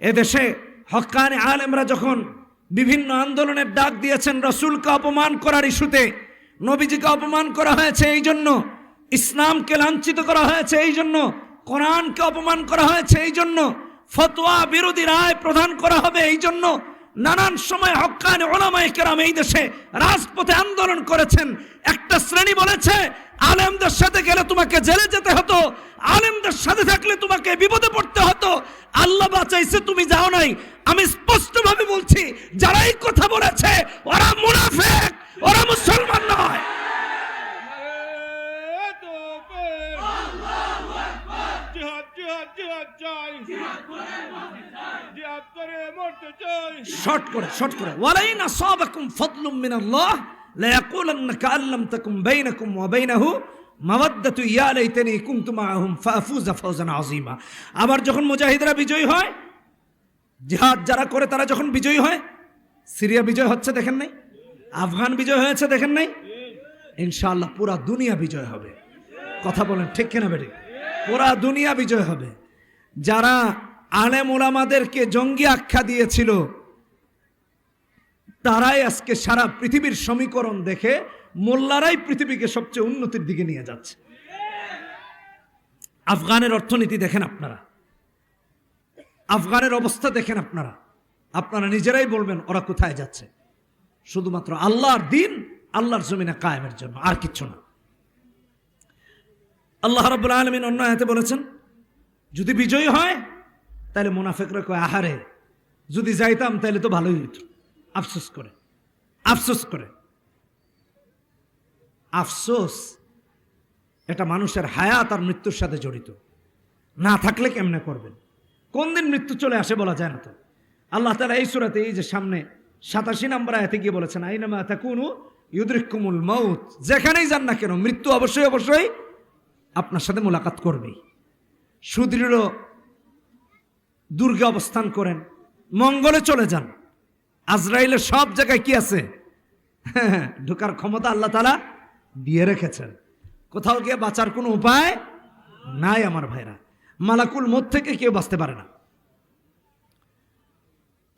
এদেশে হকানি আলেমরা যখন বিভিন্ন আন্দোলনের ডাক দিয়েছেন, রসুলকে অপমান করার ইস্যুতে, নবীজিকে অপমান করা হয়েছে এই জন্য, ইসলামকে লাঞ্ছিত করা হয়েছে এই জন্য, কোরআনকে অপমান করা হয়েছে এই জন্য, ফতোয়া বিরোধী রায় প্রদান করা হবে এই জন্য, নানান সময় হকানি ওলামাই কেরাম এই দেশে রাজপথে আন্দোলন করেছেন। একটা শ্রেণি বলেছে, আলেমদের সাথে গেলে তোমাকে জেলে যেতে হতো, আলেমদের সাথে থাকলে তোমাকে বিপদে পড়তে হতো আল্লাহ বাঁচাইছে তুমি যাও নাই আমি স্পষ্টভাবে বলছি যারা এই কথা বলেছে ওরা মুনাফেক ওরা মুসলমান নয় জিহাদ জিহাদ জিহাদ চাই জিহাদ করে মরতে চাই শর্ট করে শর্ট করে. ওয়ালাইন আসাবাকুম ফাদলুম মিনাল্লাহ লা ইয়াকুলান্না কাআন লাম তাকুম বাইনাকুম ওয়া বাইনাহু মাওয়াদ্দাতু ইয়া লাইতানি কুনতু মাআহুম ফাফুজা ফাওজান আযীমা আবার যখন মুজাহিদরা বিজয়ী হয়, জিহাদ যারা করে তারা যখন বিজয়ী হয়, সিরিয়া বিজয় হচ্ছে দেখেন নাই? আফগান বিজয় হয়েছে দেখেন নাই? ইনশাআল্লাহ পুরা দুনিয়া বিজয় হবে। কথা বলেন, ঠিক কিনা বেটি পুরা দুনিয়া বিজয় হবে। যারা আলেম ওলামাদেরকে জঙ্গি আখ্যা দিয়েছিল তারাই আজকে সারা পৃথিবীর সমীকরণ দেখে মোল্লারাই পৃথিবীকে সবচেয়ে উন্নতির দিকে নিয়ে যাচ্ছে। আফগানের অর্থনীতি দেখেন আপনারা। আফগানের অবস্থা দেখেন আপনারা। আপনারা নিজেরাই বলবেন, ওরা কোথায় যাচ্ছে? শুধুমাত্র আল্লাহর দিন, আল্লাহর জমিনে কায়েমের জন্য, আর কিচ্ছু না। আল্লাহ রাব্বুল আলমিন অন্য আয়াতে বলেছেন, যদি বিজয়ী হয়, তাহলে মুনাফেকরা কয়, আহারে, যদি যাইতাম তাহলে তো ভালোই হতো আফসোস করে আফসোস করে। আফসোস, এটা মানুষের হায়াত আর মৃত্যুর সাথে জড়িত। না থাকলে কেমনে করবেন? কোন দিন মৃত্যু চলে আসে বলা যায় না তো। আল্লাহ তালা এই সুরাতে, এই যে সামনে সাতাশি নম্বর আয়াতে গিয়ে বলেছেন আই আইনামা তাকুনু ইউদ্রিকুমুল মৌত যেখানেই যান না কেন, মৃত্যু অবশ্যই অবশ্যই আপনার সাথে মোলাকাত করবেই। সুদৃঢ় দুর্গে অবস্থান করেন, মঙ্গলে চলে যান। আজরাইলের সব জায়গায় কি আছে? ঢোকার ক্ষমতা আল্লাহ তালা দিয়ে রেখেছেন। কোথাও গিয়ে বাঁচার কোনো উপায় নাই আমার ভাইরা। মালাকুল মত থেকে কেউ বাঁচতে পারে না।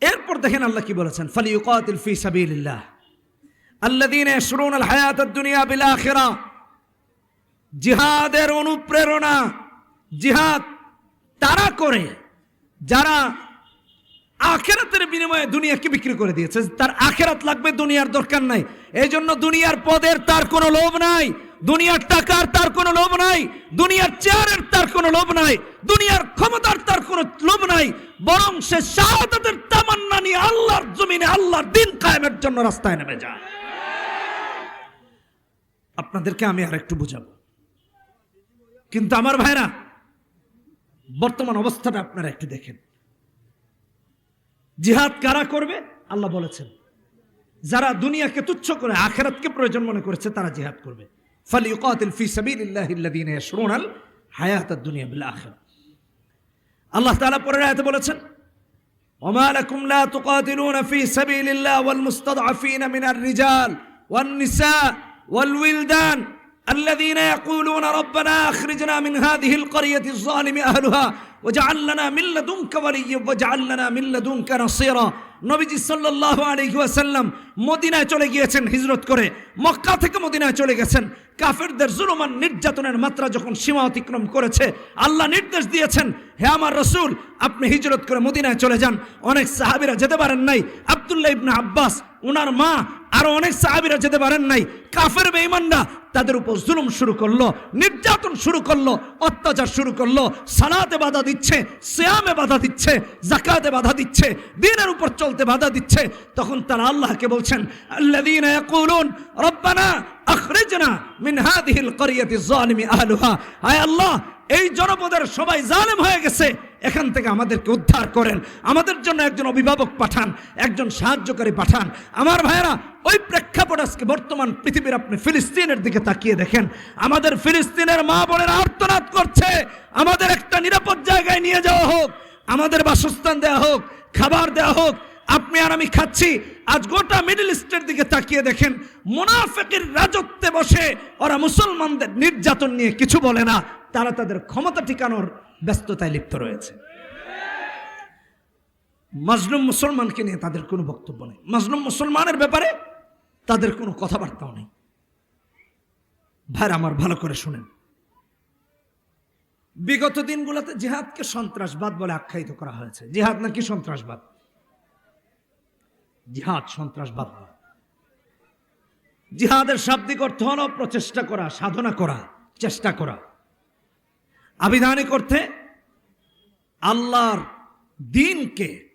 এরপর দেখেন আল্লাহ কি বলেছেন? ফালি ইউকাতিল ফি সাবিলিল্লাহ। আল্লাযীনা ইয়াশরুনা আল হায়াতাদ দুনিয়া বিল আখিরাহ জিহাদের অনুপ্রেরণা, জিহাদ তারা করে। যারা আখেরাতের বিনিময়ে দুনিয়াকে বিক্রি করে দিয়েছে। তার আখেরাত লাগবে দুনিয়ার দরকার নাই। এই জন্য দুনিয়ার পদের তার কোনো লোভ নাই। দুনিয়ার টাকার তার কোনো লোভ নাই। দুনিয়ার চেয়ারের তার কোনো লোভ নাই। দুনিয়ার ক্ষমতার তার কোনো লোভ নাই। বরং সে শাহাদাতের তামান্না নিয়ে আল্লাহর জমিনে আল্লাহর দিন কায়েমের জন্য রাস্তায় নেমে যায়। আপনাদেরকে আমি আর একটু বুঝাবো। কিন্তু আমার ভাইরা, বর্তমান অবস্থাটা আপনারা একটু দেখেন। জিহাদ কারা করবে আল্লাহ বলেছেন যারা দুনিয়াকে তুচ্ছ করে আখেরাতকে প্রয়োজন মনে করেছে তারা জিহাদ করবে ফালি ইউকাতিল ফি সাবিলিল্লাহি আল্লাযীনা ইয়াশরুনাল হায়াতাদ দুনিয়া বিল আখিরাহ আল্লাহ তাআলা পরের আয়াতে বলেছেন وما لكم لا تقاتلون في سبيل الله والمستضعفين من الرجال والنساء والولدان الذين يقولون ربنا اخرجنا من هذه القريه الظالم اهلها واجعل لنا من لدنك وليا واجعل لنا من لدنك نصيرا নবীজি সাল্লাল্লাহু আলাইহি ওয়াসাল্লাম মদিনায় চলে গিয়েছেন হিজরত করে মক্কা থেকে মদিনায় চলে গেছেন কাফেরদের জুলুমান নির্যাতনের মাত্রা যখন সীমা অতিক্রম করেছে আল্লাহ নির্দেশ দিয়েছেন হে আমার রসুল আপনি হিজরত করে মদিনায় চলে যান অনেক সাহাবিরা যেতে পারেন নাই আব্দুল্লাহ ইবনে আব্বাস ওনার মা আরও অনেক সাহাবিরা যেতে পারেন নাই। কাফের বেঈমানরা তাদের উপর জুলুম শুরু করল, নির্যাতন শুরু করল, অত্যাচার শুরু করল, সালাতে বাধা দিচ্ছে, সিয়ামে বাধা দিচ্ছে জাকাতে বাধা দিচ্ছে, দিনের উপর চলতে বাধা দিচ্ছে। তখন তারা আল্লাহকে বলছেন, আল্লাযীনা ইয়াকুলুন, রব্বানা আখরিজনা মিন হাদিহিল ক্বরিয়াতি যালিমি আহলুহা। আয় আল্লাহ এই জনপদের সবাই জালেম হয়ে গেছে, এখান থেকে আমাদেরকে উদ্ধার করেন। আমাদের জন্য একজন অভিভাবক পাঠান, একজন সাহায্যকারী পাঠান। আমার ভাইয়েরা, ওই প্রেক্ষাপট আজকে বর্তমান পৃথিবীর আপনি ফিলিস্তিনের দিকে তাকিয়ে দেখেন। আমাদের ফিলিস্তিনের মা বোনেরা আর্তনাদ করছে। আমাদের একটা নিরাপদ জায়গায় নিয়ে যাওয়া হোক, আমাদের বাসস্থান দেওয়া হোক, খাবার দেওয়া হোক আপনি আর আমি খাচ্ছি। আজ গোটা মিডল ইস্টের দিকে তাকিয়ে দেখেন, মুনাফেকের রাজত্বে বসে ওরা মুসলমানদের নির্যাতন নিয়ে কিছু বলে না, তারা তাদের ক্ষমতা ঠিকানোর ব্যস্ততায় লিপ্ত রয়েছে। মাজলুম মুসলমানকে নিয়ে তাদের কোনো বক্তব্য নেই। মাজলুম মুসলমানের ব্যাপারে তাদের কোনো কথাবার্তাও নেই। ভাইরা আমার ভালো করে শুনেন। বিগত দিনগুলোতে জিহাদকে সন্ত্রাসবাদ বলে আখ্যায়িত করা হয়েছে। জিহাদ নাকি সন্ত্রাসবাদ? জিহাদ, সন্ত্রাসবাদ। জিহাদের শাব্দিক অর্থ হল প্রচেষ্টা করা, সাধনা করা, চেষ্টা করা। আবিধানিক অর্থে আল্লাহর দিনকে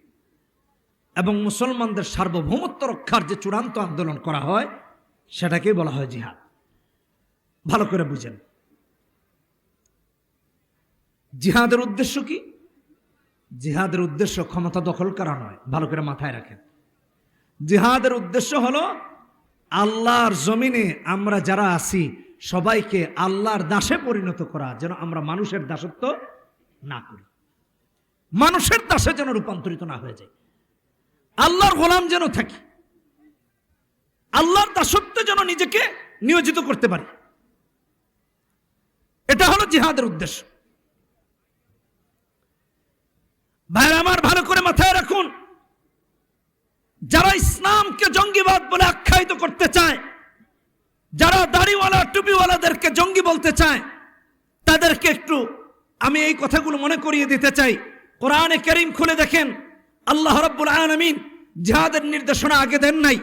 এবং মুসলমানদের সার্বভৌমত্ব রক্ষার যে চূড়ান্ত আন্দোলন করা হয়, সেটাকেই বলা হয় জিহাদ। ভালো করে বুঝেন। জিহাদের উদ্দেশ্য কি? জিহাদের উদ্দেশ্য ক্ষমতা দখল করা নয়। ভালো করে মাথায় রাখেন। জিহাদের উদ্দেশ্য হলো আল্লাহর জমিনে আমরা যারা আছি, সবাইকে আল্লাহর দাসে পরিণত করা, যেন আমরা মানুষের দাসত্ব না করি। মানুষের দাসে যেন রূপান্তরিত না হয়ে যায়। আল্লাহর গোলাম যেন থাকি। আল্লাহর দাসত্বে যেন নিজেকে নিয়োজিত করতে পারি। এটা হলো জিহাদের উদ্দেশ্য ভাইরা আমার ভালো করে মাথায় রাখুন যারা ইসলামকে জঙ্গিবাদ বলে আখ্যায়িত করতে চায়, যারা দাড়িওয়ালা, টুপিওয়ালাদেরকে জঙ্গি বলতে চায়, তাদেরকে একটু আমি এই কথাগুলো মনে করিয়ে দিতে চাই। কোরআনে করিম খুলে দেখেন, আল্লাহ রব্বুল আলমিন জিহাদের নির্দেশনা আগে দেন নাই।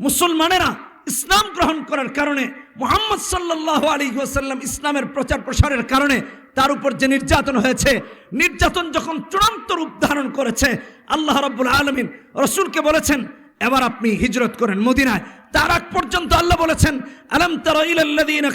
মুসলমানেরা ইসলাম গ্রহণ করার কারণে, মোহাম্মদ সাল্লাহ আলী ওয়াসাল্লাম ইসলামের প্রচার প্রসারের কারণে তার উপর যে নির্যাতন হয়েছে, নির্যাতন যখন চূড়ান্ত রূপ ধারণ করেছে, আল্লাহ রব্বুল আলমিন রসুলকে বলেছেন এবার আপনি হিজরত করেন মদিনায়। তার আগ পর্যন্ত আল্লাহ বলেছেন, আলম তারা ইলাল্লাযীনা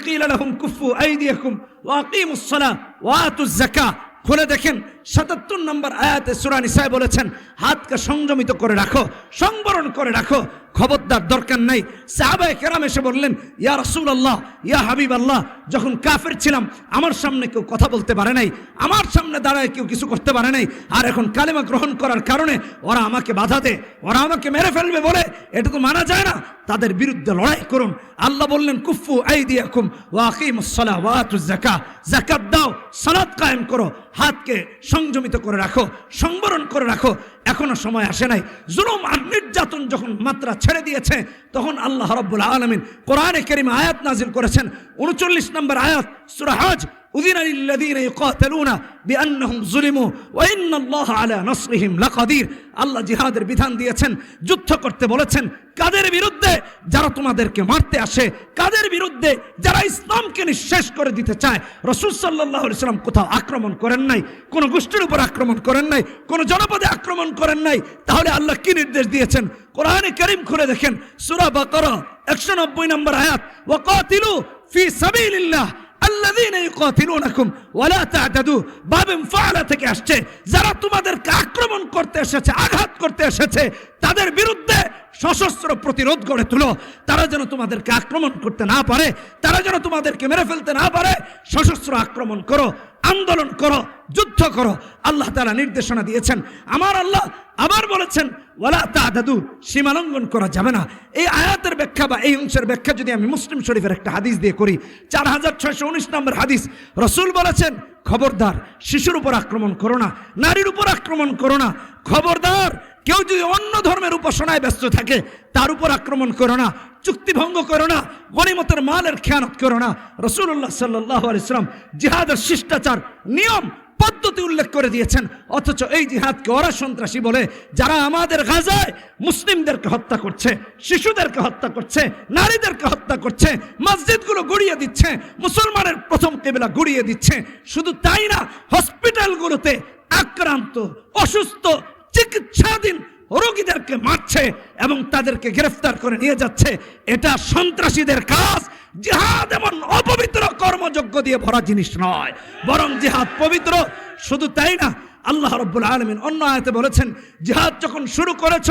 কুফু আইদিয়াকুম ওয়া আকিমুস সালাহ ওয়া আতুজ যাকাহ খুলে দেখেন সাতাত্তর নম্বর আয়াতে সুরা নিসায় বলেছেন, হাতকে সংযমিত করে রাখো, সংবরণ করে রাখো, খবরদার দরকার নাই। সাহাবায়ে কেরাম এসে বললেন, ইয়া রাসূল আল্লাহ ইয়া হাবিব আল্লাহ যখন কাফের ছিলাম, আমার সামনে কেউ কথা বলতে পারে নাই, আমার সামনে দাঁড়ায় কেউ কিছু করতে পারে নাই, আর এখন কালেমা গ্রহণ করার কারণে ওরা আমাকে বাধা দেয়, ওরা আমাকে মেরে ফেলবে বলে, এটা তো মানা যায় না। তাদের বিরুদ্ধে লড়াই করুন। আল্লাহ বললেন কুফু আইদিয়াকুম ওয়া আকিমুস সালাহ আতুজ যাকাহ দাও সালাদ কায়েম করো, হাতকে সংযমিত করে রাখো, সংবরণ করে রাখো। এখনও সময় আসে নাই। জুলুম আর নির্যাতন যখন মাত্রা ছেড়ে দিয়েছে, তখন আল্লাহ রব্বুল আলমিন কোরআনে কেরিম আয়াত নাজিল করেছেন। উনচল্লিশ নম্বর আয়াত, সুরা হজ। أذن للذين يقاتلون بأنهم ظلموا وإن الله على نصرهم لقدير আল্লাহ জিহাদের বিধান দিয়েছেন যুদ্ধ করতে বলেছেন কাদের বিরুদ্ধে যারা তোমাদেরকে মারতে আসে কাদের বিরুদ্ধে যারা ইসলামকে নিঃশেষ করে দিতে চায় রসুল সাল্লাহ সাল্লাম কোথাও আক্রমণ করেন নাই কোনো গোষ্ঠীর উপর আক্রমণ করেন নাই কোনো জনপদে আক্রমণ করেন নাই তাহলে আল্লাহ কি নির্দেশ দিয়েছেন কোরআনে করিম খুলে দেখেন সুরা বাকরা একশো নব্বই নম্বর আয়াত ওয়াকাতিলু ফি সাবিলিল্লাহ আল্লাযীনা ইউকাতিলুনাকুম ওয়ালা তা'তাদু। বাবে ফালা থেকে আসছে, যারা তোমাদেরকে আক্রমণ করতে এসেছে, আঘাত করতে এসেছে, তাদের বিরুদ্ধে সশস্ত্র প্রতিরোধ গড়ে তুলো। তারা যেন তোমাদেরকে আক্রমণ করতে না পারে, তারা যেন তোমাদেরকে মেরে ফেলতে না পারে, সশস্ত্র আক্রমণ করো। আন্দোলন করো, যুদ্ধ করো, আল্লাহ তারা নির্দেশনা দিয়েছেন। আমার আল্লাহ আবার বলেছেন, ওয়ালা তা'তাদু, সীমালঙ্ঘন করা যাবে না। এই আয়াতের ব্যাখ্যা বা এই অংশের ব্যাখ্যা যদি আমি মুসলিম শরীফের একটা হাদিস দিয়ে করি, চার হাজার ছয়শো উনিশ নম্বর হাদিস, রসুল বলেছেন, খবরদার, শিশুর উপর আক্রমণ করো না, নারীর উপর আক্রমণ করো না। খবরদার কেউ যদি অন্য ধর্মের উপাসনায় ব্যস্ত থাকে, তার উপর আক্রমণ করো না চুক্তি ভঙ্গ করো না গণিমতের মালের খেয়ানত করো না। রসুল্লাহ সাল্লাহ আলিয়াল্লাম জিহাদের শিষ্টাচার, নিয়ম, পদ্ধতি উল্লেখ করে দিয়েছেন। অথচ এই জিহাদকে ওরা সন্ত্রাসী বলে, যারা আমাদের গাজায় মুসলিমদেরকে হত্যা করছে, শিশুদেরকে হত্যা করছে, নারীদেরকে হত্যা করছে, মসজিদগুলো গড়িয়ে দিচ্ছে, মুসলমানের প্রথম কেবেলা গড়িয়ে দিচ্ছে, শুধু তাই না, হসপিটালগুলোতে আক্রান্ত, অসুস্থ চিকিৎসাধীন রোগীদেরকে মারছে এবং তাদেরকে গ্রেফতার করে নিয়ে যাচ্ছে। এটা সন্ত্রাসীদের কাজ। জিহাদ এমন অপবিত্র কর্মযোগ্য দিয়ে ভরা জিনিস নয়। বরং জিহাদ পবিত্র। শুধু তাই না, আল্লাহ রব্বুল আলমিন অন্য আয়তে বলেছেন, জিহাদ যখন শুরু করেছ,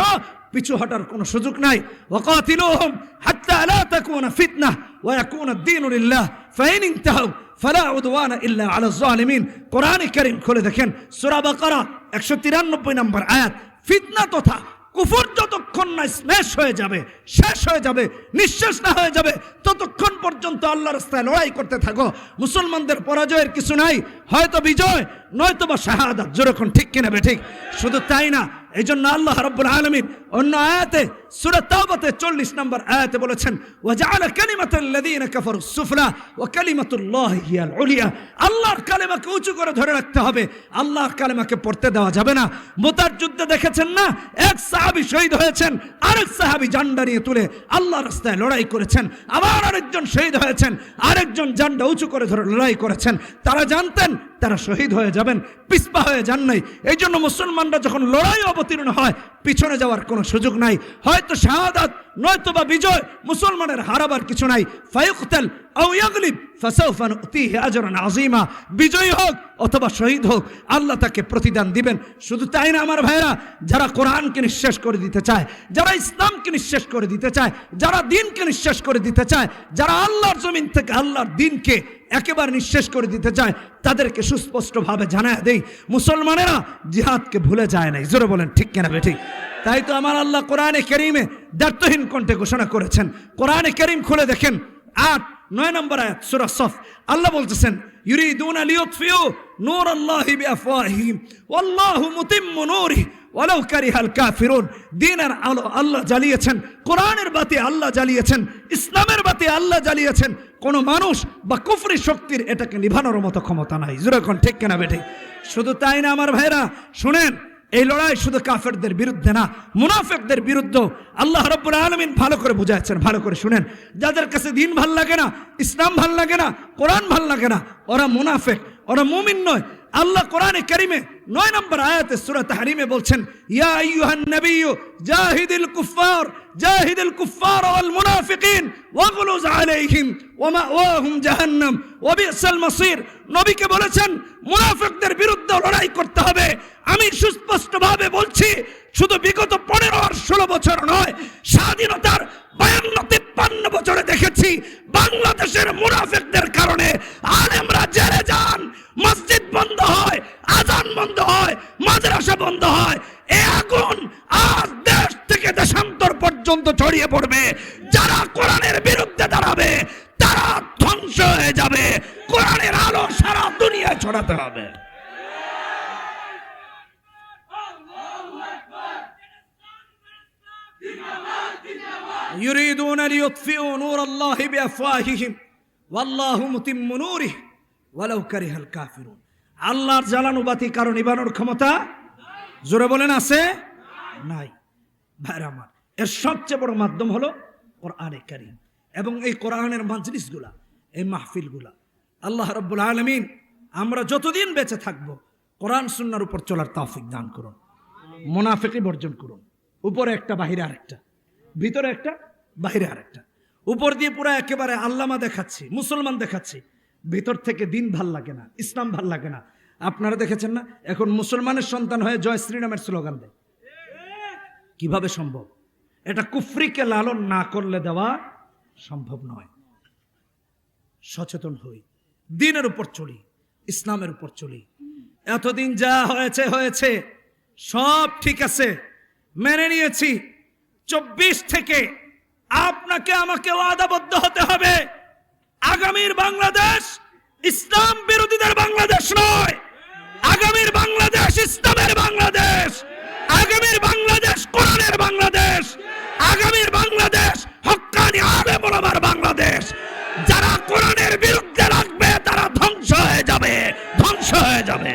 পিছু হটার কোনো সুযোগ নাই। ওয়াকাতিলুহুম হাত্তা লা তাকুনা ফিতনাহ ওয়া ইয়াকুনা ad-দীনু লিল্লাহ ফাইন ফালা উদওয়ানা ইল্লা আলা যালিমিন। কোরআনে কারীম খুলে দেখেন, সূরা বাকারা 193 নম্বর আয়াত, ফিতনা তথা কুফর যতক্ষণ না স্মেশ হয়ে যাবে, শেষ হয়ে যাবে, নিঃশেষ না হয়ে যাবে, ততক্ষণ পর্যন্ত আল্লাহ রাস্তায় লড়াই করতে থাকো। মুসলমানদের পরাজয়ের কিছু নাই, হয়তো বিজয় নয়তো বা শাহাদাত, যেরকম ঠিক কিনা বে ঠিক। শুধু তাই না এই জন্য আল্লাহ রব্বুল আলমিন অন্য আয়াতে সুরা তাওবাতে চল্লিশ নম্বর আয়াতে বলেছেন, ওয়াজাআলা কালিমাতাল্লাযীনা কাফারু সুফলা ওয়া কালিমাতুল্লাহি হিয়াল উলিয়া আল্লাহর কালেমাকে উঁচু করে ধরে রাখতে হবে। আল্লাহর কালেমাকে পড়তে দেওয়া যাবে না। মোতার যুদ্ধে দেখেছেন না? এক সাহাবী শহীদ হয়েছেন, আরেক সাহাবি জান্ডা নিয়ে তুলে আল্লাহ রাস্তায় লড়াই করেছেন। আবার আরেকজন শহীদ হয়েছেন, আরেকজন জান্ডা উঁচু করে ধরে লড়াই করেছেন। তারা জানতেন তারা শহীদ হয়ে যাবেন, পিসপা হয়ে যান নাই। এই জন্য মুসলমানরা যখন লড়াই অবতীর্ণ হয়, পিছনে যাওয়ার কোনো সুযোগ নাই। হয়তো শাহাদাত নয়তো বা বিজয়, মুসলমানের হারাবার কিছু নাই। ফায়ুকতাল আযীমা। বিজয়ী হোক অথবা শহীদ হোক, আল্লাহ তাকে প্রতিদান দিবেন। শুধু তাই না, আমার ভাইরা যারা কোরআনকে নিঃশেষ করে দিতে চায়, যারা ইসলামকে নিঃশেষ করে দিতে চায়, যারা দিনকে নিঃশেষ করে দিতে চায়, যারা আল্লাহর জমিন থেকে আল্লাহর দিনকে একেবারে নিঃশেষ করে দিতে চায়, তাদেরকে সুস্পষ্টভাবে জানায় দেই, মুসলমানেরা জিহাদকে ভুলে যায় নাই। জোরে বলেন, ঠিক কেনা বেঠিক তাই তো আমার আল্লাহ কোরআনে কেরিমে দায়িত্বহীন কণ্ঠে ঘোষণা করেছেন। কোরআনে কেরিম খুলে দেখেন, আট, নয় নম্বর আয়াত, সূরা সফ। আল্লাহ বলতেছেন, ইউরিদুনা লিয়ুতফিউ নূর আল্লাহি বিআফওয়াহিহিম, ওয়াল্লাহু মুতিম্মু নূরিহি। ওয়ালাউ কারিহাল কাফিরুন দ্বীনের আলো আল্লাহ জ্বালিয়েছেন, কোরআনের বাতি আল্লাহ জ্বালিয়েছেন, ইসলামের বাতি আল্লাহ জ্বালিয়েছেন। কোন মানুষ বা কুফরি শক্তির এটাকে নিভানোর মতো ক্ষমতা নাই। যেরকম ঠিক কেনা বেঠে? শুধু তাই না আমার ভাইরা, শুনেন, এই লড়াই শুধু কাফেরদের বিরুদ্ধে না, মুনাফেকদের বিরুদ্ধে আল্লাহ রব্বুল আলমিন ভালো করে বুঝাচ্ছেন ভালো করে শুনেন। যাদের কাছে দিন ভালো লাগে না, ইসলাম ভালো লাগে না, কোরআন ভালো লাগে না, ওরা মুনাফেক, ওরা মুমিন নয়। আল্লাহ কোরআনে কারিমে নয় নম্বর আয়াতে সূরা তাহরিমে বলছেন, ইয়া আইয়ুহান নাবিয়্যু, জাহিদিল কুফার জাহিদিল কুফার ওয়াল মুনাফিকিন, ওয়াগলুজ আলাইহিম ওয়া মাওয়াহুম জাহান্নাম, ওয়া বিসাল মাসির। নবীকে বলেছেন, মুনাফিকদের বিরুদ্ধে লড়াই করতে হবে। আমি সুস্পষ্টভাবে বলছি, শুধু বিগত পনেরো আর ষোলো বছর নয়, স্বাধীনতার বায়ান্ন তিপ্পান্ন বছরে দেখেছি, বাংলাদেশের মুনাফিকদের কারণে আলেমরা জেলে যান। মসজিদ বন্ধ হয় আজান বন্ধ হয় মাদ্রাসা বন্ধ হয় এ আগুন আজ দেশ থেকে দেশান্তর পর্যন্ত ছড়িয়ে পড়বে যারা কোরআনের বিরুদ্ধে দাঁড়াবে তারা ধ্বংস হয়ে যাবে কোরআনের আলো সারা দুনিয়া ছড়াতে হবে يريدون ليطفئوا نور الله بأفواههم والله متم نوره ওয়ালাউ কারিহাল কাফিরুন। আল্লাহর জ্বালানো বাতি কারণ ইবানোর ক্ষমতা জোরে বলেন আছে? নাই। ভাইরা আমার, এর সবচেয়ে বড় মাধ্যম হলো কোরআনে কারিম এবং এই কোরআনের মাজলিসগুলা, এই মাহফিলগুলা। আল্লাহ রব্বুল আলমিন, আমরা যতদিন বেঁচে থাকব, কোরআন সুন্নার উপর চলার তাফিক দান করুন। মোনাফিকি বর্জন করুন। উপরে একটা, বাহিরে আরেকটা। ভিতরে একটা, বাহিরে আরেকটা। উপর দিয়ে পুরো একেবারে আল্লামা দেখাচ্ছি, মুসলমান দেখাচ্ছি। ভিতর থেকে দিন ভালো লাগে না, ইসলাম ভালো লাগে না। আপনারা দেখেছেন না? এখন মুসলমানের সন্তান হয়ে জয় শ্রীরামের স্লোগান দেয়। কীভাবে সম্ভব? এটা কুফরিকে লালন না করলে দেওয়া সম্ভব নয়। সচেতন হই, দিনের উপর চলি, ইসলামের উপর চলি। এতদিন যা হয়েছে হয়েছে, সব ঠিক আছে, মেনে নিয়েছি। চব্বিশ থেকে আপনাকে আমাকে ওয়াদাবদ্ধ হতে হবে। আগামীর বাংলাদেশ ইসলাম বিরোধীদের বাংলাদেশ নয়। আগামীর বাংলাদেশ ইসলামের বাংলাদেশ। আগামীর বাংলাদেশ কোরআনের বাংলাদেশ। আগামীর বাংলাদেশ হক্কানি আলে বলবার বাংলাদেশ। যারা কোরআনের বিরুদ্ধে রাখবে, তারা ধ্বংস হয়ে যাবে, ধ্বংস হয়ে যাবে।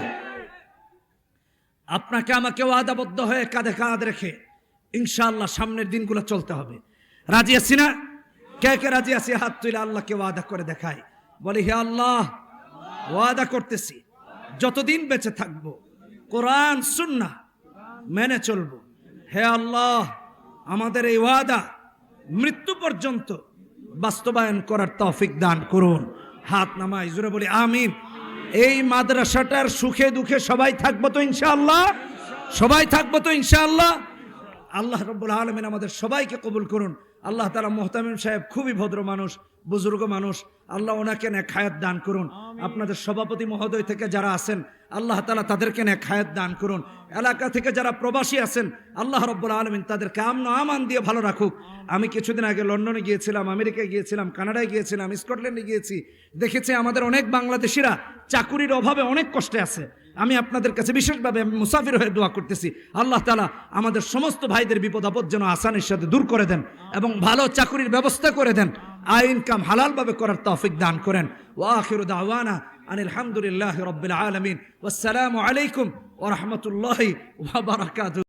আপনাকে আমাকে ওয়াদাবদ্ধ হয়ে কাঁধে কাঁধ রেখে ইনশাআল্লাহ সামনের দিনগুলো চলতে হবে। রাজি আছি না? কে কে রাজি আছি? হাত তুলে আল্লাহকে ওয়াদা করে দেখাই। বলি, হে আল্লাহ, ওয়াদা করতেছি। যতদিন বেঁচে থাকব, কোরআন সুন্না মেনে চলবো। হে আল্লাহ, আমাদের এই ওয়াদা মৃত্যু পর্যন্ত বাস্তবায়ন করার তৌফিক দান করুন। হাত নামাই জোরে বলি, আমিন। এই মাদ্রাসাটার সুখে দুঃখে সবাই থাকব তো ইনশাআল্লাহ? সবাই থাকব তো ইনশাআল্লাহ? আল্লাহ রব্বুল আলমিন আমাদের সবাইকে কবুল করুন। আল্লাহ তালা মোহতামিম সাহেব খুবই ভদ্র মানুষ। বুজুর্গ মানুষ আল্লাহ ওনাকে নেক হায়াত দান করুন। আপনাদের সভাপতি মহোদয় থেকে যারা আছেন আল্লাহ তালা তাদেরকে নেক হায়াত দান করুন। এলাকা থেকে যারা প্রবাসী আছেন আল্লাহ রব্বুল আলমিন তাদেরকে আমন আমান দিয়ে ভালো রাখুক। আমি কিছুদিন আগে লন্ডনে গিয়েছিলাম আমেরিকায় গিয়েছিলাম কানাডায় গিয়েছিলাম স্কটল্যান্ডে গিয়েছি। দেখেছি আমাদের অনেক বাংলাদেশিরা চাকুরির অভাবে অনেক কষ্টে আছে। আমি আপনাদের কাছে বিশেষভাবে আমি মুসাফির হয়ে দোয়া করতেছি। আল্লাহ তালা আমাদের সমস্ত ভাইদের বিপদ আপদ যেন আসানের সাথে দূর করে দেন এবং ভালো চাকুরির ব্যবস্থা করে দেন। আয় ইনকাম হালালভাবে করার তৌফিক দান করেন ওয়াখির দাওয়ানা আন আলহামদুলিল্লাহ রব্বিল আলমিন আসসালামু আলাইকুম ওরহমতুল্লাহ ওয়া বারাকাতুহু